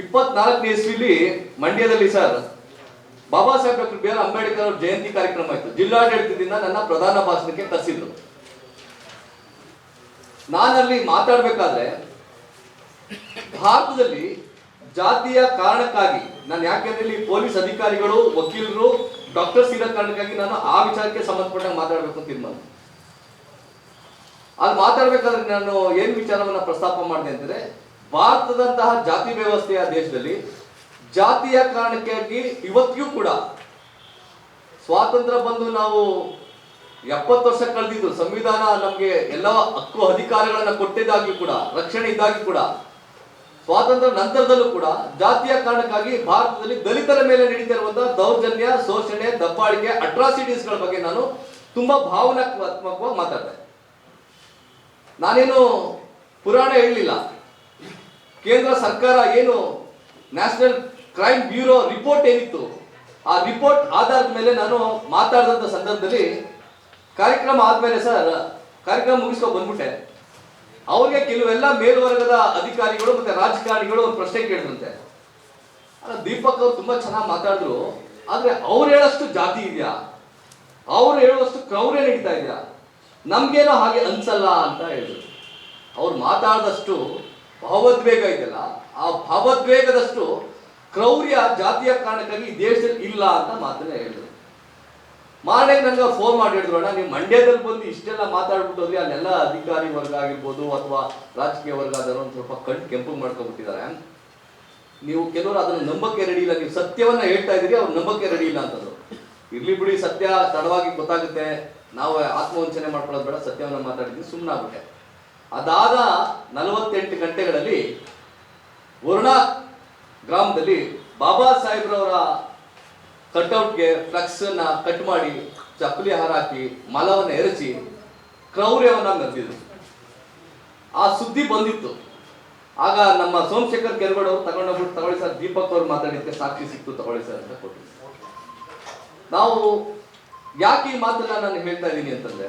ಇಪ್ಪತ್ನಾಲ್ಕನೇ ಇಸ್ವಿಲಿ ಮಂಡ್ಯದಲ್ಲಿ sir, Baba Saheb doctor B R Ambedkar ಅವ್ರ ಜಯಂತಿ ಕಾರ್ಯಕ್ರಮ ಆಯ್ತು. ಜಿಲ್ಲಾಡಳಿತದಿಂದ ನನ್ನ ಪ್ರಧಾನ ಭಾಷಣಕ್ಕೆ ಕರೆಸಿದ್ರು. ನಾನಲ್ಲಿ ಮಾತಾಡ್ಬೇಕಾದ್ರೆ, ಭಾರತದಲ್ಲಿ ಜಾತಿಯ ಕಾರಣಕ್ಕಾಗಿ, ನಾನು ಯಾಕೆಂದ್ರೆ ಇಲ್ಲಿ ಪೊಲೀಸ್ ಅಧಿಕಾರಿಗಳು, ವಕೀಲರು ಡಾಕ್ಟರ್ಸ್ ಇರೋ ಕಾರಣಕ್ಕಾಗಿ ನಾನು ಆ ವಿಚಾರಕ್ಕೆ ಸಂಬಂಧಪಟ್ಟಂಗೆ ಮಾತಾಡಬೇಕು ಅಂತ ತೀರ್ಮಾನ. ಅಲ್ಲಿ ಮಾತಾಡ್ಬೇಕಾದ್ರೆ ನಾನು ಏನ್ ವಿಚಾರವನ್ನ ಪ್ರಸ್ತಾಪ ಮಾಡಿದೆ ಅಂತಂದ್ರೆ ಭಾರತದಂತಹ ಜಾತಿ ವ್ಯವಸ್ಥೆಯ ದೇಶದಲ್ಲಿ ಜಾತಿಯ ಕಾರಣಕ್ಕಾಗಿ ಇವತ್ತಿಗೂ ಕೂಡ ಸ್ವಾತಂತ್ರ್ಯ ಬಂದು ನಾವು ಎಪ್ಪತ್ತು ವರ್ಷ ಕಳೆದಿದ್ದು, ಸಂವಿಧಾನ ನಮಗೆ ಎಲ್ಲ ಹಕ್ಕು ಅಧಿಕಾರಗಳನ್ನು ಕೊಟ್ಟಿದ್ದಾಗಿ ಕೂಡ, ರಕ್ಷಣೆ ಇದ್ದಾಗಿ ಕೂಡ, ಸ್ವಾತಂತ್ರ್ಯ ನಂತರದಲ್ಲೂ ಕೂಡ ಜಾತಿಯ ಕಾರಣಕ್ಕಾಗಿ ಭಾರತದಲ್ಲಿ ದಲಿತರ ಮೇಲೆ ನಡೀತಿರುವಂತಹ ದೌರ್ಜನ್ಯ, ಶೋಷಣೆ, ದಬ್ಬಾಳಿಕೆ ಅಟ್ರಾಸಿಟೀಸ್ಗಳ ಬಗ್ಗೆ ನಾನು ತುಂಬಾ ಭಾವನಾತ್ಮಕವಾಗಿ ಮಾತಾಡ್ತೇನೆ ನಾನೇನು ಪುರಾಣ ಹೇಳಲಿಲ್ಲ. ಕೇಂದ್ರ ಸರ್ಕಾರ ಏನು ನ್ಯಾಷನಲ್ ಕ್ರೈಮ್ ಬ್ಯೂರೋ ರಿಪೋರ್ಟ್ ಏನಿತ್ತು, ಆ ರಿಪೋರ್ಟ್ ಆಧಾರದ ಮೇಲೆ ನಾನು ಮಾತಾಡಿದಂಥ ಸಂದರ್ಭದಲ್ಲಿ ಕಾರ್ಯಕ್ರಮ ಆದಮೇಲೆ ಸರ್, ಕಾರ್ಯಕ್ರಮ ಮುಗಿಸ್ಕೊಂಡು ಬಂದ್ಬಿಟ್ಟೆ. ಅವ್ರಿಗೆ ಕೆಲವೆಲ್ಲ ಮೇಲ್ವರ್ಗದ ಅಧಿಕಾರಿಗಳು ಮತ್ತೆ ರಾಜಕಾರಣಿಗಳು ಒಂದು ಪ್ರಶ್ನೆ ಕೇಳಿದ್ರಂತೆ. ಅಲ್ಲ, ದೀಪಕ್ ಅವರು ತುಂಬಾ ಚೆನ್ನಾಗಿ ಮಾತಾಡಿದ್ರು, ಆದರೆ ಅವ್ರು ಹೇಳಷ್ಟು ಜಾತಿ ಇದೆಯಾ? ಅವ್ರು ಹೇಳುವಷ್ಟು ಕ್ರೌರ್ಯ ನಡೀತಾ ಇದೆಯಾ? ನಮಗೇನೋ ಹಾಗೆ ಅನ್ಸಲ್ಲ ಅಂತ ಹೇಳಿದ್ರು. ಅವ್ರು ಮಾತಾಡಿದಷ್ಟು ಭಾವೋದ್ವೇಗ ಇದೆಯಲ್ಲ ಆ ಭಾವೋದ್ವೇಗದಷ್ಟು ಕ್ರೌರ್ಯ ಜಾತಿಯ ಕಾರಣಕ್ಕಾಗಿ ಈ ದೇಶದಲ್ಲಿ ಇಲ್ಲ ಅಂತ ಮಾತನ್ನ ಹೇಳಿದ್ರು. ಮಾನೆ ನನಗೆ ಫೋನ್ ಮಾಡಿ ಹೇಳಿದ್ರು ಅಣ್ಣ, ನೀವು ಮಂಡ್ಯದಲ್ಲಿ ಬಂದು ಇಷ್ಟೆಲ್ಲ ಮಾತಾಡ್ಬಿಟ್ಟು ಅಲ್ಲೆಲ್ಲ ಅಧಿಕಾರಿ ವರ್ಗ ಆಗಿರ್ಬೋದು ಅಥವಾ ರಾಜಕೀಯ ವರ್ಗ ಅದನ್ನು ಸ್ವಲ್ಪ ಕಣ್ಣು ಕೆಂಪು ಮಾಡ್ಕೊಬಿಟ್ಟಿದ್ದಾರೆ. ನೀವು ಕೆಲವರು ಅದನ್ನು ನಂಬಕ್ಕೆ ರೆಡಿ ಇಲ್ಲ, ನೀವು ಸತ್ಯವನ್ನ ಹೇಳ್ತಾ ಇದ್ದೀರಿ, ಅವ್ರು ನಂಬಕ್ಕೆ ರೆಡಿ ಇಲ್ಲ ಅಂತಂದ್ರು. ಇರ್ಲಿ ಬಿಡಿ, ಸತ್ಯ ತಡವಾಗಿ ಗೊತ್ತಾಗುತ್ತೆ. ನಾವು ಆತ್ಮವಂಚನೆ ಮಾಡ್ಕೊಳ್ಳೋದು ಬೇಡ, ಸತ್ಯವನ್ನ ಮಾತಾಡಿದ್ವಿ ಸುಮ್ಮನಾಗ್ಬಿಟ್ಟೆ ಅದಾದ ನಲವತ್ತೆಂಟು ಗಂಟೆಗಳಲ್ಲಿ ವರುಣಾ ಗ್ರಾಮದಲ್ಲಿ ಬಾಬಾ ಸಾಹೇಬ್ರವರ ಕಟ್ಔಟ್ಗೆ ಫ್ಲಕ್ಸ್ ಅನ್ನ ಕಟ್ ಮಾಡಿ ಚಪ್ಪಲಿ ಹಾರಾಕಿ ಮಲವನ್ನು ಎರಚಿ ಕ್ರೌರ್ಯವನ್ನ ಮೆರೆದಿದ್ರು ಆ ಸುದ್ದಿ ಬಂದಿತ್ತು. ಆಗ ನಮ್ಮ ಸೋಮಶೇಖರ್ ಕೆರಗಡೆ ಅವರು ತಗೊಂಡೋಗ್ಬಿಟ್ಟು ತಗೊಳ್ಳಿ ಸರ್, ದೀಪಕ್ ಅವ್ರು ಮಾತಾಡಿದ್ದಕ್ಕೆ ಸಾಕ್ಷಿ ಸಿಕ್ತು, ತಗೊಳ್ಳಿ ಸರ್ ಅಂತ ಕೊಟ್ಟಿದ್ರು. ನಾವು ಯಾಕೆ ಈ ಮಾತನ್ನ ನಾನು ಹೇಳ್ತಾ ಇದ್ದೀನಿ ಅಂತಂದ್ರೆ,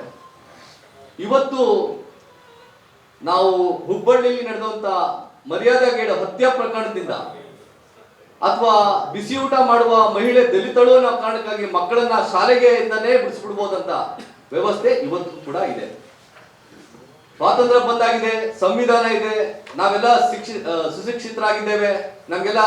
ಇವತ್ತು ನಾವು ಹುಬ್ಬಳ್ಳಿಯಲ್ಲಿ ನಡೆದಂತ ಮರ್ಯಾದಾ ಗೇಡ ಹತ್ಯೆ ಪ್ರಕರಣದಿಂದ ಅಥವಾ ಬಿಸಿಯೂಟ ಮಾಡುವ ಮಹಿಳೆ ದಲಿತಳು ಅನ್ನೋ ಕಾರಣಕ್ಕಾಗಿ ಮಕ್ಕಳನ್ನ ಶಾಲೆಗೆ ಇಂದಾನೇ ಬಿಡಿಸ್ಬಿಡ್ಬೋದಂತ ವ್ಯವಸ್ಥೆ ಇವತ್ತು ಕೂಡ ಇದೆ. ಸ್ವಾತಂತ್ರ್ಯ ಬಂದಾಗಿದೆ, ಸಂವಿಧಾನ ಇದೆ, ನಾವೆಲ್ಲ ಶಿಕ್ಷಿ ಸುಶಿಕ್ಷಿತರಾಗಿದ್ದೇವೆ. ನಮ್ಗೆಲ್ಲ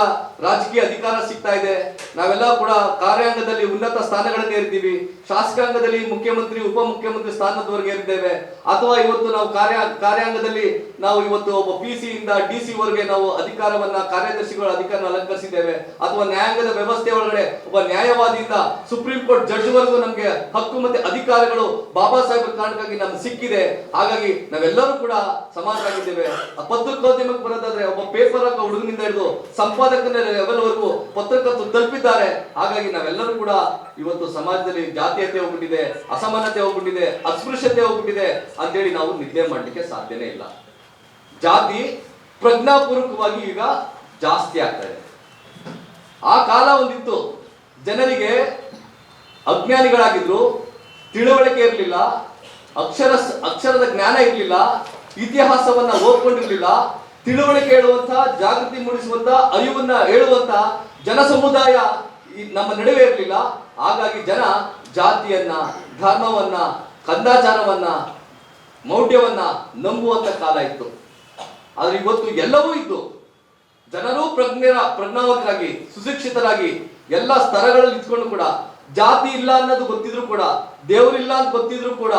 ರಾಜಕೀಯ ಅಧಿಕಾರ ಸಿಗ್ತಾ ಇದೆ. ನಾವೆಲ್ಲ ಕೂಡ ಕಾರ್ಯಾಂಗದಲ್ಲಿ ಉನ್ನತ ಸ್ಥಾನಗಳನ್ನು ಏರಿದ್ದೀವಿ. ಶಾಸಕಾಂಗದಲ್ಲಿ ಮುಖ್ಯಮಂತ್ರಿ, ಉಪಮುಖ್ಯಮಂತ್ರಿ ಸ್ಥಾನದವರೆಗೆ ಏರಿದ್ದೇವೆ. ಅಥವಾ ಇವತ್ತು ನಾವು ಕಾರ್ಯ, ಕಾರ್ಯಾಂಗದಲ್ಲಿ ನಾವು ಇವತ್ತು ಒಬ್ಬ ಪಿ ಸಿ ಇಂದ ಡಿ ಸಿ ವರೆಗೆ ನಾವು ಅಧಿಕಾರವನ್ನ, ಕಾರ್ಯದರ್ಶಿಗಳ ಅಧಿಕಾರ ಅಲಂಕರಿಸಿದ್ದೇವೆ. ಅಥವಾ ನ್ಯಾಯಾಂಗದ ವ್ಯವಸ್ಥೆ ಒಳಗಡೆ ಒಬ್ಬ ನ್ಯಾಯವಾದಿಯಿಂದ ಸುಪ್ರೀಂ ಕೋರ್ಟ್ ಜಡ್ಜ್ ವರೆಗೂ ನಮಗೆ ಹಕ್ಕು ಮತ್ತೆ ಅಧಿಕಾರಗಳು ಬಾಬಾ ಸಾಹೇಬ್ ಕಾರಣಕ್ಕಾಗಿ ನಮ್ಗೆ ಸಿಕ್ಕಿದೆ. ಹಾಗಾಗಿ ನಾವೆಲ್ಲರೂ ಕೂಡ ಸಮಾನರಾಗಿದ್ದೇವೆ. ಪತ್ರಿಕೋದ್ಯಮಕ್ಕೆ ಬರೋದಾದ್ರೆ ಒಬ್ಬ ಪೇಪರ್ ಹಾಕೋ ಹುಡುಗನಿಂದ ಹಿಡಿದು ಸಂಪಾದಕನ ಲೆವೆಲ್ವರೆಗೂ ಪತ್ರಕರ್ತರು ತಲುಪಿದ್ದಾರೆ. ಹಾಗಾಗಿ ನಾವೆಲ್ಲರೂ ಕೂಡ ಇವತ್ತು ಸಮಾಜದಲ್ಲಿ ಜಾತೀಯತೆ ಹೋಗ್ಬಿಟ್ಟಿದೆ, ಅಸಮಾನತೆ ಹೋಗ್ಬಿಟ್ಟಿದೆ, ಅಸ್ಪೃಶ್ಯತೆ ಹೋಗ್ಬಿಟ್ಟಿದೆ ಅಂತೇಳಿ ನಾವು ನಿದ್ದೆ ಮಾಡಲಿಕ್ಕೆ ಸಾಧ್ಯನೇ ಇಲ್ಲ. ಜಾತಿ ಪ್ರಜ್ಞಾಪೂರ್ವಕವಾಗಿ ಈಗ ಜಾಸ್ತಿ ಆಗ್ತಾ ಇದೆ. ಆ ಕಾಲ ಒಂದಿತ್ತು. ಜನರಿಗೆ ಅಜ್ಞಾನಿಗಳಾಗಿದ್ರು, ತಿಳುವಳಿಕೆ ಇರಲಿಲ್ಲ ಅಕ್ಷರ ಅಕ್ಷರದ ಜ್ಞಾನ ಇರಲಿಲ್ಲ, ಇತಿಹಾಸವನ್ನ ಓದ್ಕೊಂಡಿರ್ಲಿಲ್ಲ ತಿಳುವಳಿಕೆ ಹೇಳುವಂತ ಜಾಗೃತಿ ಮೂಡಿಸುವಂತ ಅರಿವನ್ನ ಹೇಳುವಂತ ಜನ ಸಮುದಾಯ ನಮ್ಮ ನಡುವೆ ಇರಲಿಲ್ಲ. ಹಾಗಾಗಿ ಜನ ಜಾತಿಯನ್ನ, ಧರ್ಮವನ್ನ, ಕಂದಾಚಾರವನ್ನ, ಮೌಢ್ಯವನ್ನ ನಂಬುವಂತ ಕಾಲ ಇತ್ತು. ಆದ್ರೆ ಇವತ್ತು ಎಲ್ಲವೂ ಇದ್ದು, ಜನರು ಪ್ರಜ್ಞರ ಪ್ರಜ್ಞಾವಂತರಾಗಿ, ಸುಶಿಕ್ಷಿತರಾಗಿ ಎಲ್ಲ ಸ್ತರಗಳಲ್ಲಿ ಇದ್ಕೊಂಡು ಕೂಡ, ಜಾತಿ ಇಲ್ಲ ಅನ್ನೋದು ಗೊತ್ತಿದ್ರು ಕೂಡ ದೇವರಿಲ್ಲ ಅಂತ ಗೊತ್ತಿದ್ರು ಕೂಡ,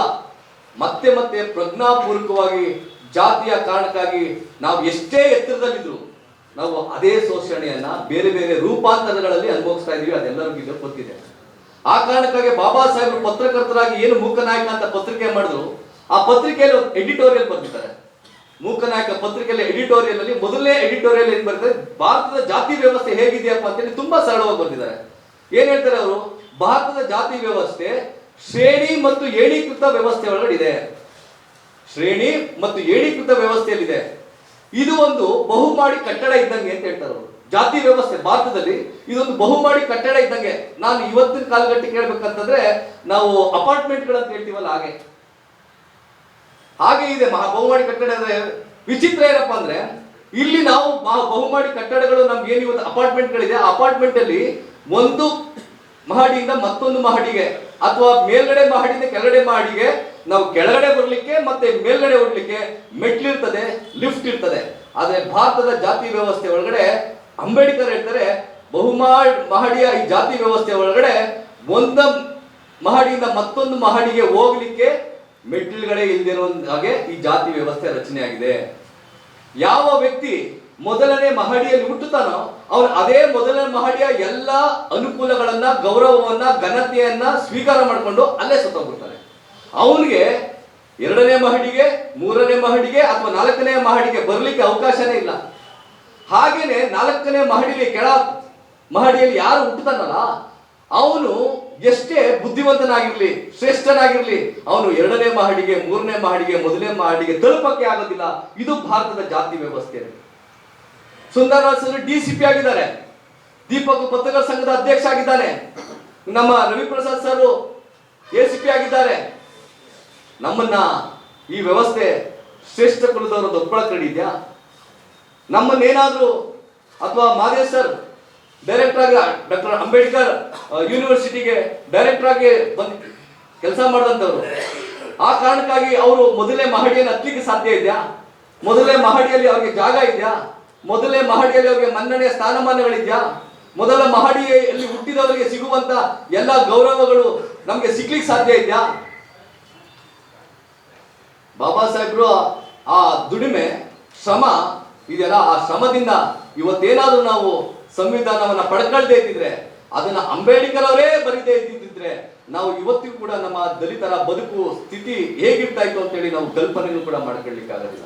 ಮತ್ತೆ ಮತ್ತೆ ಪ್ರಜ್ಞಾಪೂರ್ವಕವಾಗಿ ಜಾತಿಯ ಕಾರಣಕ್ಕಾಗಿ ನಾವು ಎಷ್ಟೇ ಎತ್ತರದಲ್ಲಿದ್ರು ನಾವು ಅದೇ ಶೋಷಣೆಯನ್ನ ಬೇರೆ ಬೇರೆ ರೂಪಾಂತರಗಳಲ್ಲಿ ಅನುಭವಿಸ್ತಾ ಇದೀವಿ, ಅದೆಲ್ಲರಿಗೂ ಗೊತ್ತಿದೆ. ಆ ಕಾರಣಕ್ಕಾಗಿ ಬಾಬಾ ಸಾಹೇಬರು ಪತ್ರಕರ್ತರಾಗಿ ಏನು ಮೂಕನಾಯಕ ಅಂತ ಪತ್ರಿಕೆ ಮಾಡಿದ್ರು, ಆ ಪತ್ರಿಕೆಯಲ್ಲಿ ಎಡಿಟೋರಿಯಲ್ ಬರ್ತಿದ್ದಾರೆ ಮೂಕನಾಯಕ ಪತ್ರಿಕೆಯಲ್ಲಿ ಎಡಿಟೋರಿಯಲ್ ಅಲ್ಲಿ ಮೊದಲನೇ ಎಡಿಟೋರಿಯಲ್ ಏನ್ ಬರ್ತದೆ ಭಾರತದ ಜಾತಿ ವ್ಯವಸ್ಥೆ ಹೇಗಿದೆಯಪ್ಪ ಅಂತೇಳಿ ತುಂಬಾ ಸರಳವಾಗಿ ಬರ್ತಿದ್ದಾರೆ ಏನ್ ಹೇಳ್ತಾರೆ ಅವರು? ಭಾರತದ ಜಾತಿ ವ್ಯವಸ್ಥೆ ಶ್ರೇಣಿ ಮತ್ತು ಏಣೀಕೃತ ವ್ಯವಸ್ಥೆ ಒಳಗಡೆ ಇದೆ. ಶ್ರೇಣಿ ಮತ್ತು ಏಣೀಕೃತ ವ್ಯವಸ್ಥೆಯಲ್ಲಿದೆ. ಇದು ಒಂದು ಬಹುಮಾಡಿ ಕಟ್ಟಡ ಇದ್ದಂಗೆ ಅಂತ ಹೇಳ್ತಾರೆ ಜಾತಿ ವ್ಯವಸ್ಥೆ, ಭಾರತದಲ್ಲಿ ಇದೊಂದು ಬಹುಮಾಡಿ ಕಟ್ಟಡ ಇದ್ದಂಗೆ. ನಾನು ಇವತ್ತಿನ ಕಾಲಘಟ್ಟಕ್ಕೆ ಹೇಳ್ಬೇಕಂತಂದ್ರೆ, ನಾವು ಅಪಾರ್ಟ್ಮೆಂಟ್ಗಳಂತ ಹೇಳ್ತೀವಲ್ಲ ಹಾಗೆ. ಹಾಗೆ ಇದೆ, ಮಹಾ ಬಹುಮಾಡಿ ಕಟ್ಟಡ ಅಂದ್ರೆ ವಿಚಿತ್ರ ಏನಪ್ಪಾ ಅಂದ್ರೆ, ಇಲ್ಲಿ ನಾವು ಮಹಾ ಬಹುಮಾಡಿ ಕಟ್ಟಡಗಳು ನಮ್ಗೆ ಏನು ಇವತ್ತು ಅಪಾರ್ಟ್ಮೆಂಟ್ಗಳಿದೆ. ಆ ಅಪಾರ್ಟ್ಮೆಂಟ್ ಅಲ್ಲಿ ಒಂದು ಮಹಡಿಯಿಂದ ಮತ್ತೊಂದು ಮಹಡಿಗೆ, ಅಥವಾ ಮೇಲ್ಗಡೆ ಮಹಡಿಯಿಂದ ಕೆಳಗಡೆ ಮಹಡಿಗೆ, ನಾವು ಕೆಳಗಡೆ ಬರಲಿಕ್ಕೆ ಮತ್ತೆ ಮೇಲ್ಗಡೆ ಹೋಗ್ಲಿಕ್ಕೆ ಮೆಟ್ಲಿರ್ತದೆ ಲಿಫ್ಟ್ ಇರ್ತದೆ. ಆದರೆ ಭಾರತದ ಜಾತಿ ವ್ಯವಸ್ಥೆ ಒಳಗಡೆ ಅಂಬೇಡ್ಕರ್ ಹೇಳ್ತಾರೆ ಬಹುಮಾ ಮಹಡಿಯ ಈ ಜಾತಿ ವ್ಯವಸ್ಥೆ ಒಳಗಡೆ ಒಂದ ಮಹಡಿಯಿಂದ ಮತ್ತೊಂದು ಮಹಡಿಗೆ ಹೋಗ್ಲಿಕ್ಕೆ ಮೆಟ್ಟಿಲುಗಳೇ ಇಲ್ದಿರೋ ಹಾಗೆ ಈ ಜಾತಿ ವ್ಯವಸ್ಥೆ ರಚನೆಯಾಗಿದೆ. ಯಾವ ವ್ಯಕ್ತಿ ಮೊದಲನೇ ಮಹಡಿಯಲ್ಲಿ ಹುಟ್ಟುತ್ತಾನೋ ಅವನು ಅದೇ ಮೊದಲನೇ ಮಹಡಿಯ ಎಲ್ಲ ಅನುಕೂಲಗಳನ್ನ, ಗೌರವವನ್ನ, ಘನತೆಯನ್ನ ಸ್ವೀಕಾರ ಮಾಡಿಕೊಂಡು ಅಲ್ಲೇ ಸತ್ತೋಗ್ಬಿಡ್ತಾನೆ ಅವನಿಗೆ ಎರಡನೇ ಮಹಡಿಗೆ, ಮೂರನೇ ಮಹಡಿಗೆ ಅಥವಾ ನಾಲ್ಕನೇ ಮಹಡಿಗೆ ಬರಲಿಕ್ಕೆ ಅವಕಾಶನೇ ಇಲ್ಲ. ಹಾಗೇನೆ ನಾಲ್ಕನೇ ಮಹಡಿಲಿ ಕೆಳ ಮಹಡಿಯಲ್ಲಿ ಯಾರು ಹುಟ್ಟುತ್ತಾನಲ್ಲ, ಅವನು ಎಷ್ಟೇ ಬುದ್ಧಿವಂತನಾಗಿರ್ಲಿ, ಶ್ರೇಷ್ಠನಾಗಿರ್ಲಿ, ಅವನು ಎರಡನೇ ಮಹಡಿಗೆ, ಮೂರನೇ ಮಹಡಿಗೆ, ಮೊದಲನೇ ಮಹಡಿಗೆ ತಲುಪಕ್ಕೆ ಆಗೋದಿಲ್ಲ. ಇದು ಭಾರತದ ಜಾತಿ ವ್ಯವಸ್ಥೆ Sundararaj sir D C P ಆಗಿದ್ದಾರೆ. ದೀಪಕ್ ಪತ್ರಕರ್ ಸಂಘದ ಅಧ್ಯಕ್ಷ ಆಗಿದ್ದಾನೆ. ನಮ್ಮ Raviprasad sir A C P ಆಗಿದ್ದಾರೆ. ನಮ್ಮನ್ನ ಈ ವ್ಯವಸ್ಥೆ ಶ್ರೇಷ್ಠ ಕುಲದವರು ಒಪ್ಕೊಳಕ್ಕಿದ್ಯಾ ನಮ್ಮನ್ನೇನಾದ್ರೂ ಅಥವಾ ಮಾದೇಶ್ ಸರ್ ಡೈರೆಕ್ಟರ್ ಆಗಿ, ಡಾಕ್ಟರ್ ಅಂಬೇಡ್ಕರ್ ಯೂನಿವರ್ಸಿಟಿಗೆ ಡೈರೆಕ್ಟರ್ ಆಗಿ ಬಂದು ಕೆಲಸ ಮಾಡಿದಂಥವ್ರು ಆ ಕಾರಣಕ್ಕಾಗಿ ಅವರು ಮೊದಲೇ ಮಹಡಿಯನ್ನು ಹತ್ತಲಿಕ್ಕೆ ಸಾಧ್ಯ ಇದೆಯಾ? ಮೊದಲೇ ಮಹಡಿಯಲ್ಲಿ ಅವರಿಗೆ ಜಾಗ ಇದೆಯಾ? ಮೊದಲನೇ ಮಹಡಿಯಲ್ಲಿ ಅವರಿಗೆ ಮನ್ನಣೆಯ ಸ್ಥಾನಮಾನಗಳಿದೆಯಾ? ಮೊದಲ ಮಹಡಿಯಲ್ಲಿ ಹುಟ್ಟಿದವರಿಗೆ ಸಿಗುವಂತ ಎಲ್ಲ ಗೌರವಗಳು ನಮಗೆ ಸಿಗ್ಲಿಕ್ಕೆ ಸಾಧ್ಯ ಇದೆಯಾ? ಬಾಬಾ ಸಾಹೇಬ್ರು ಆ ದುಡಿಮೆ, ಶ್ರಮ ಇದೆಯಲ್ಲ ಆ ಶ್ರಮದಿಂದ ಇವತ್ತೇನಾದ್ರೂ ನಾವು ಸಂವಿಧಾನವನ್ನ ಪಡ್ಕೊಳ್ದೇ ಇದ್ದಿದ್ರೆ, ಅದನ್ನ ಅಂಬೇಡ್ಕರ್ ಅವರೇ ಬರೀದೇ ಇದ್ದಿದ್ರೆ, ನಾವು ಇವತ್ತಿಗೂ ಕೂಡ ನಮ್ಮ ದಲಿತರ ಬದುಕು ಸ್ಥಿತಿ ಹೇಗಿರ್ತಾ ಇತ್ತು ಅಂತೇಳಿ ನಾವು ಕಲ್ಪನೆಯನ್ನು ಕೂಡ ಮಾಡ್ಕೊಳ್ಲಿಕ್ಕೆ ಆಗೋದಿಲ್ಲ